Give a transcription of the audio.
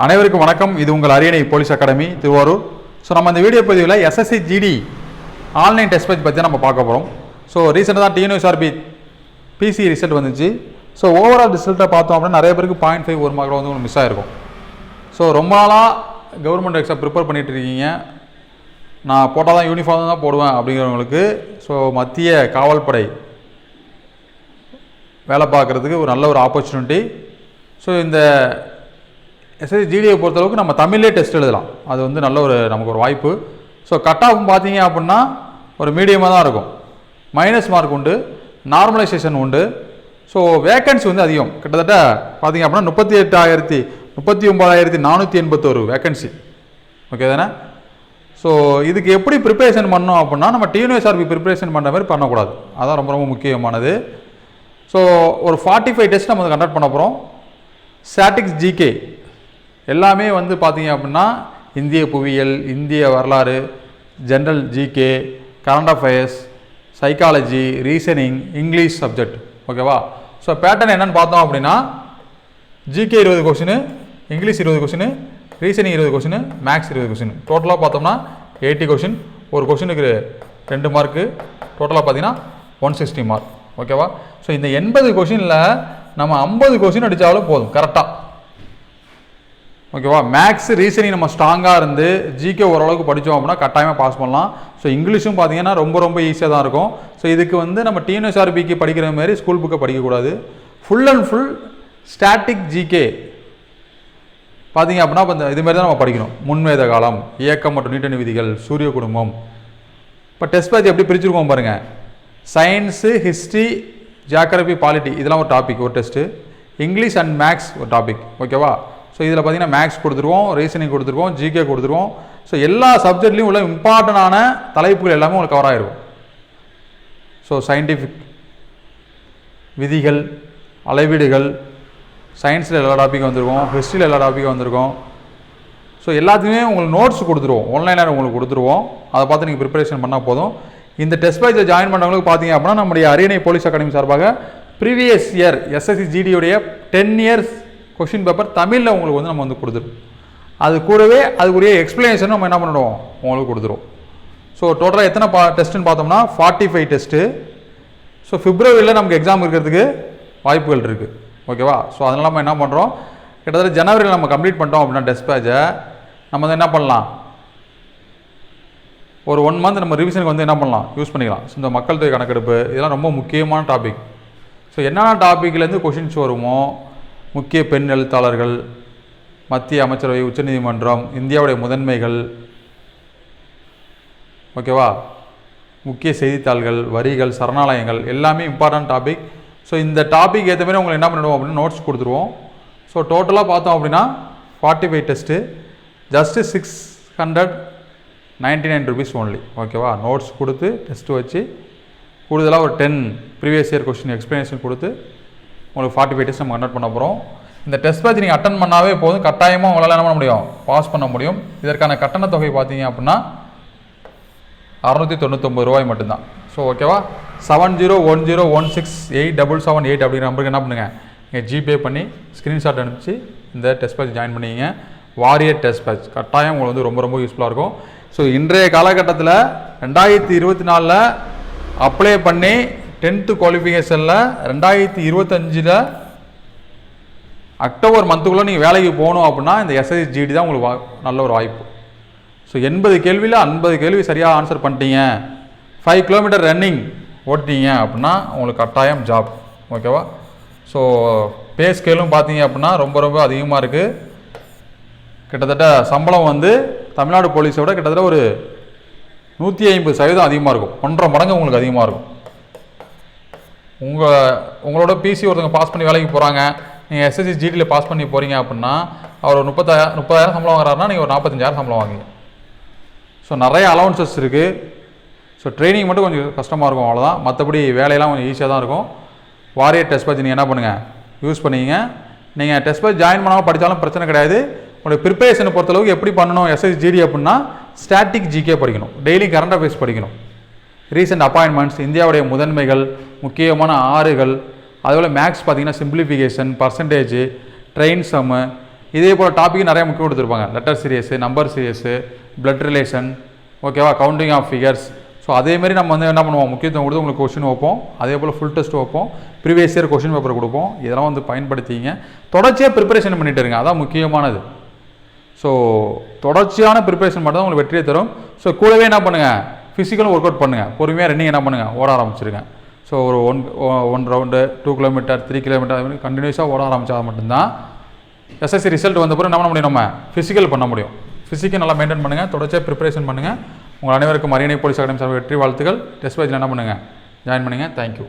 அனைவருக்கும் வணக்கம். இது உங்கள் அரியணை போலீஸ் அகாடமி திருவாரூர். ஸோ நம்ம இந்த வீடியோ பதிவில் SSC GD online test page பற்றி நம்ம பார்க்க போகிறோம் ஸோ ரீசெண்டாக தான் டிஎன்யூஎஸ்ஆர்பி பிசி ரிசல்ட் வந்துச்சு. ஸோ ஓவரால் ரிசல்ட்டை பார்த்தோம் அப்படின்னா நிறைய பேருக்கு பாயிண்ட் ஃபைவ் ஒரு மார்க்கில் வந்து உங்களுக்கு மிஸ் ஆயிருக்கும். ஸோ ரொம்ப நாளாக கவர்மெண்ட் எக்ஸாம் ப்ரிப்பேர் பண்ணிட்டு இருக்கீங்க. நான் போட்டால் தான் யூனிஃபார்ம் தான் போடுவேன் அப்படிங்கிறவங்களுக்கு ஸோ மத்திய காவல்படை வேலை பார்க்குறதுக்கு ஒரு நல்ல ஒரு ஆப்பர்ச்சுனிட்டி ஸோ இந்த எஸ்எஸ்சி ஜிடியை பொறுத்தளவுக்கு நம்ம தமிழ்லே டெஸ்ட் எழுதலாம். அது வந்து நல்ல ஒரு நமக்கு ஒரு வாய்ப்பு. ஸோ கட் ஆஃப் பார்த்தீங்க அப்படின்னா ஒரு மீடியமாக தான் இருக்கும். மைனஸ் மார்க் உண்டு நார்மலைசேஷன் உண்டு. ஸோ வேக்கன்சி வந்து அதிகம். கிட்டத்தட்ட பார்த்தீங்க அப்படின்னா முப்பத்தி எட்டாயிரத்தி முப்பத்தி ஒம்பதாயிரத்தி நானூற்றி எண்பத்தோரு வேக்கன்சி ஓகே தானே? ஸோ இதுக்கு எப்படி ப்ரிப்பரேஷன் பண்ணோம் அப்படின்னா நம்ம டிஎன்எஸ்ஆர்பி ப்ரிப்பரேஷன் பண்ணுற மாதிரி பண்ணக்கூடாது. அதான் ரொம்ப ரொம்ப முக்கியமானது. ஸோ ஒரு ஃபார்ட்டி ஃபைவ் டெஸ்ட் நம்ம கண்டக்ட் பண்ண போகிறோம் ஸ்டாட்டிக்ஸ் ஜிகே எல்லாமே வந்து பார்த்தீங்க அப்படின்னா இந்திய புவியியல் இந்திய வரலாறு general GK current affairs psychology reasoning English subject ஓகேவா ஸோ பேட்டர்ன் என்னென்னு பார்த்தோம் அப்படின்னா ஜிகே இருபது கொஷினு இங்கிலீஷ் இருபது கொஷினு ரீசனிங் இருபது கொஷினு மேக்ஸ் இருபது கொஷின் டோட்டலாக பார்த்தோம்னா எயிட்டி கொஷின் ஒரு கொஷினுக்கு ரெண்டு மார்க்கு டோட்டலாக பார்த்தீங்கன்னா ஒன் சிக்ஸ்டி மார்க் ஓகேவா ஸோ இந்த எண்பது கொஷினில் நம்ம ஐம்பது கொஷின் அடித்தாலும் போதும் கரெக்டாக ஓகேவா? மேக்ஸ் ரீசனிங் நம்ம ஸ்ட்ராங்காக இருந்து ஜிகே ஓரளவுக்கு படித்தோம் அப்படின்னா கட்டாயமாக பாஸ் பண்ணலாம். ஸோ இங்கிலீஷும் பார்த்தீங்கன்னா ரொம்ப ரொம்ப ஈஸியாக தான் இருக்கும். ஸோ இதுக்கு வந்து நம்ம டிஎன்எஸ்ஆர்பிக்கு படிக்கிற மாதிரி ஸ்கூல் புக்கை படிக்கக்கூடாது. Full and full static GK பார்த்தீங்க அப்படின்னா இப்போ இந்த இதுமாரி தான் நம்ம படிக்கணும். முன்வேத காலம் இயக்கம் மற்றும் நீட்டணி விதிகள் சூரிய குடும்பம். இப்போ டெஸ்ட் பார்த்து எப்படி பிரிச்சிருக்கோம் பாருங்கள் சயின்ஸு ஹிஸ்ட்ரி ஜியாகிரபி பாலிட்டி இதெல்லாம் ஒரு டாபிக் ஒரு டெஸ்ட்டு இங்கிலீஷ் அண்ட் மேக்ஸ் ஒரு டாபிக் ஓகேவா ஸோ இதில் பார்த்தீங்கன்னா மேக்ஸ் கொடுத்துருவோம் ரீசனிங் கொடுத்துருவோம் ஜிகே கொடுத்துருவோம் ஸோ எல்லா சப்ஜெக்ட்லேயும் உள்ள இம்பார்ட்டண்டான தலைப்புகள் எல்லாமே உங்களுக்கு கவர் ஆகிருக்கும் ஸோ சயின்டிஃபிக் விதிகள் அளவீடுகள் சயின்ஸில் எல்லா டாப்பிக்கும் வந்திருக்கும் ஹிஸ்ட்ரியில் எல்லா டாப்பிக்கும் வந்திருக்கும். ஸோ எல்லாத்துக்குமே உங்களுக்கு நோட்ஸ் கொடுத்துருவோம். ஆன்லைனில் உங்களுக்கு கொடுத்துருவோம். அதை பார்த்து நீங்கள் ப்ரிப்பரேஷன் பண்ணால் போதும். இந்த டெஸ்ட் பேட்சில் ஜாயின் பண்ணவங்களுக்கு பார்த்தீங்க அப்படின்னா நம்முடைய அரியணை போலீஸ் அகாடமி சார்பாக ப்ரீவியஸ் இயர் எஸ்எஸ்சி ஜிடியுடைய டென் இயர்ஸ் கொஷின் பேப்பர் தமிழில் உங்களுக்கு வந்து நம்ம வந்து கொடுத்துருவோம் அது கூடவே அதுக்குரிய எக்ஸ்ப்ளனேஷன் நம்ம என்ன பண்ணிடுவோம் உங்களுக்கு கொடுத்துருவோம் ஸோ டோட்டலாக எத்தனை பா டெஸ்ட்டுன்னு பார்த்தோம்னா ஃபார்ட்டி ஃபைவ் டெஸ்ட்டு ஸோ பிப்ரவரியில் நமக்கு எக்ஸாம் இருக்கிறதுக்கு வாய்ப்புகள் இருக்குது ஓகேவா ஸோ அதனால் நம்ம என்ன பண்ணுறோம் கிட்டத்தட்ட ஜனவரியில் நம்ம கம்ப்ளீட் பண்ணிட்டோம் அப்படின்னா டெஸ்ட் பேட்சை நம்ம வந்து என்ன பண்ணலாம்? ஒரு ஒன் மந்த் நம்ம ரிவிஷனுக்கு வந்து என்ன பண்ணலாம்? யூஸ் பண்ணிக்கலாம். ஸோ இந்த மக்கள் தொகை கணக்கெடுப்பு இதெல்லாம் ரொம்ப முக்கியமான டாபிக் ஸோ என்னென்ன டாப்பிக்லேருந்து கொஷின்ஸ் வருமோ முக்கிய பெண் எழுத்தாளர்கள் மத்திய அமைச்சரவை உச்சநீதிமன்றம் இந்தியாவுடைய முதன்மைகள் ஓகேவா? முக்கிய செய்தித்தாள்கள் வரிகள் சரணாலயங்கள் எல்லாமே இம்பார்ட்டன்ட் டாபிக் ஸோ இந்த டாபிக் ஏற்ற மாதிரி உங்களுக்கு என்ன பண்ணிடுவோம் அப்படின்னு நோட்ஸ் கொடுத்துருவோம். ஸோ டோட்டலாக பார்த்தோம் அப்படின்னா forty five test just six hundred ninety nine rupees only ஓகேவா? நோட்ஸ் கொடுத்து டெஸ்ட்டு வச்சு கூடுதலாக ஒரு ten previous year question explanation கொடுத்து உங்களுக்கு ஃபார்ட்டி ஃபைவ் டெஸ்ட் நம்ம கண்டக்ட் பண்ண போகிறோம் இந்த டெஸ்ட் பேட்ச் நீங்கள் அட்டன் பண்ணாவே போதும். கட்டாயமாக உங்களால் என்ன பண்ண முடியும்? பாஸ் பண்ண முடியும். இதற்கான கட்டண தொகை பார்த்தீங்க அப்படின்னா அறநூற்றி தொண்ணூத்தொம்பது ரூபாய் மட்டும்தான். ஸோ ஓகேவா seven zero one zero one six eight double seven eight அப்படிங்கிற நம்பருக்கு என்ன பண்ணுங்கள் நீங்கள் ஜிபே பண்ணி ஸ்க்ரீன்ஷாட் அனுப்பிச்சு இந்த டெஸ்ட் பேட்ச் ஜாயின் பண்ணிங்க வாரியர் டெஸ்ட் பேட்ச் கட்டாயம் உங்களுக்கு வந்து ரொம்ப ரொம்ப யூஸ்ஃபுல்லாக இருக்கும். ஸோ இன்றைய காலகட்டத்தில் ரெண்டாயிரத்தி இருபத்தி நாலில் அப்ளை பண்ணி டென்த்து குவாலிஃபிகேஷனில் ரெண்டாயிரத்தி இருபத்தஞ்சில் அக்டோபர் மந்த்துக்குள்ளே நீங்கள் வேலைக்கு போகணும் அப்படின்னா இந்த எஸ்எஸ்ஜிடி தான் உங்களுக்கு வா- நல்ல ஒரு வாய்ப்பு. ஸோ எண்பது கேள்வியில் ஐம்பது கேள்வி சரியாக ஆன்சர் பண்ணிட்டீங்க. ஃபைவ் கிலோமீட்டர் ரன்னிங் ஓட்டிட்டீங்க அப்படின்னா உங்களுக்கு கட்டாயம் ஜாப் ஓகேவா ஸோ பே ஸ்கேலும் பார்த்தீங்க அப்படின்னா ரொம்ப ரொம்ப அதிகமாக இருக்குது கிட்டத்தட்ட சம்பளம் வந்து தமிழ்நாடு போலீஸோட கிட்டத்தட்ட ஒரு நூற்றி ஐம்பது சதவீதம் அதிகமாக இருக்கும். ஒன்றரை மடங்கு உங்களுக்கு அதிகமாக இருக்கும். உங்கள் உங்களோட பிசி ஒருத்தவங்க பாஸ் பண்ணி வேலைக்கு போகிறாங்க நீங்கள் எஸ்எஸ்சி ஜிடியில் பாஸ் பண்ணி போகிறீங்க அப்படின்னா அவர் ஒரு முப்பத்தாயிரம் முப்பதாயிரம் சம்பளம் வாங்குறாருன்னா நீங்கள் ஒரு நாற்பத்தஞ்சாயிரம் சம்பளம் வாங்குவீங்க. ஸோ நிறைய அலவன்சஸ் இருக்குது ஸோ ட்ரைனிங் மட்டும் கொஞ்சம் கஷ்டமாக இருக்கும் அவ்வளோதான் மற்றபடி வேலையெல்லாம் கொஞ்சம் ஈஸியாக தான் இருக்கும். வாரியர் டெஸ்ட் பேஜ் நீங்கள் என்ன பண்ணுங்கள் யூஸ் பண்ணிங்க நீங்கள் டெஸ்ட் பேஜ் ஜாயின் பண்ணாமல் படித்தாலும் பிரச்சனை கிடையாது. உங்களுடைய ப்ரிப்பரேஷனை பொறுத்தளவுக்கு எப்படி பண்ணணும் எஸ்எஸ் ஜிடி அப்படின்னா ஸ்டாட்டிக் ஜிகே படிக்கணும். டெய்லி கரண்ட் அஃபேர்ஸ் படிக்கணும். ரீசெண்ட் அப்பாயின்மெண்ட்ஸ் இந்தியாவுடைய முதன்மைகள் முக்கியமான ஆறுகள் அதுபோல் மேக்ஸ் பார்த்தீங்கன்னா சிம்பிளிஃபிகேஷன் பர்சன்டேஜ் ட்ரெயின் சம்மு இதே போல் டாப்பிக்கு நிறைய முக்கியம் கொடுத்துருப்பாங்க. Letter series number series blood relation ஓகேவா கவுண்டிங் ஆஃப் ஃபிகர்ஸ் ஸோ அதேமாரி நம்ம வந்து என்ன பண்ணுவோம்? முக்கியத்துவம் கொடுத்து உங்களுக்கு கொஷின் வைப்போம். அதே போல் ஃபுல் டெஸ்ட் வைப்போம். ப்ரீவியஸ் இயர் கொஷின் பேப்பர் கொடுப்போம். இதெல்லாம் வந்து பயன்படுத்திங்க. தொடர்ச்சியாக ப்ரிப்பரேஷன் பண்ணிட்டு இருங்க. அதான் முக்கியமானது. ஸோ தொடர்ச்சியான ப்ரிப்பரேஷன் மட்டும் தான் உங்களுக்கு வெற்றியை தரும். ஸோ கூடவே என்ன பண்ணுங்கள் ஃபிசிக்கலும் ஒர்க் அவுட் பண்ணுங்கள் பொறுமையாக ரன்னிங் என்ன பண்ணுங்கள் ஓட ஆரம்பிச்சிருங்க. ஸோ ஒரு one one round two kilometre three kilometre அது மாதிரி கண்டினியூஸாக ஓட ஆரம்பித்தா மட்டும்தான் எஸ்எஸ்சி ரிசல்ட் வந்த பிறகு என்ன பண்ண முடியும் நம்ம? ஃபிசிக்கல் பண்ண முடியும். ஃபிசிக்கல் நல்லா மெயின்டைன் பண்ணுங்கள் தொடர்ச்சியாக ப்ரிப்பரேஷன் பண்ணுங்கள் உங்கள் அனைவருக்கும் அரியணை போலீஸ் அகாடமி சார் வெற்றி வாழ்த்துக்கள். டெஸ்ட் பேஜில் என்ன பண்ணுங்கள் ஜாயின் பண்ணுங்கள் தேங்க்யூ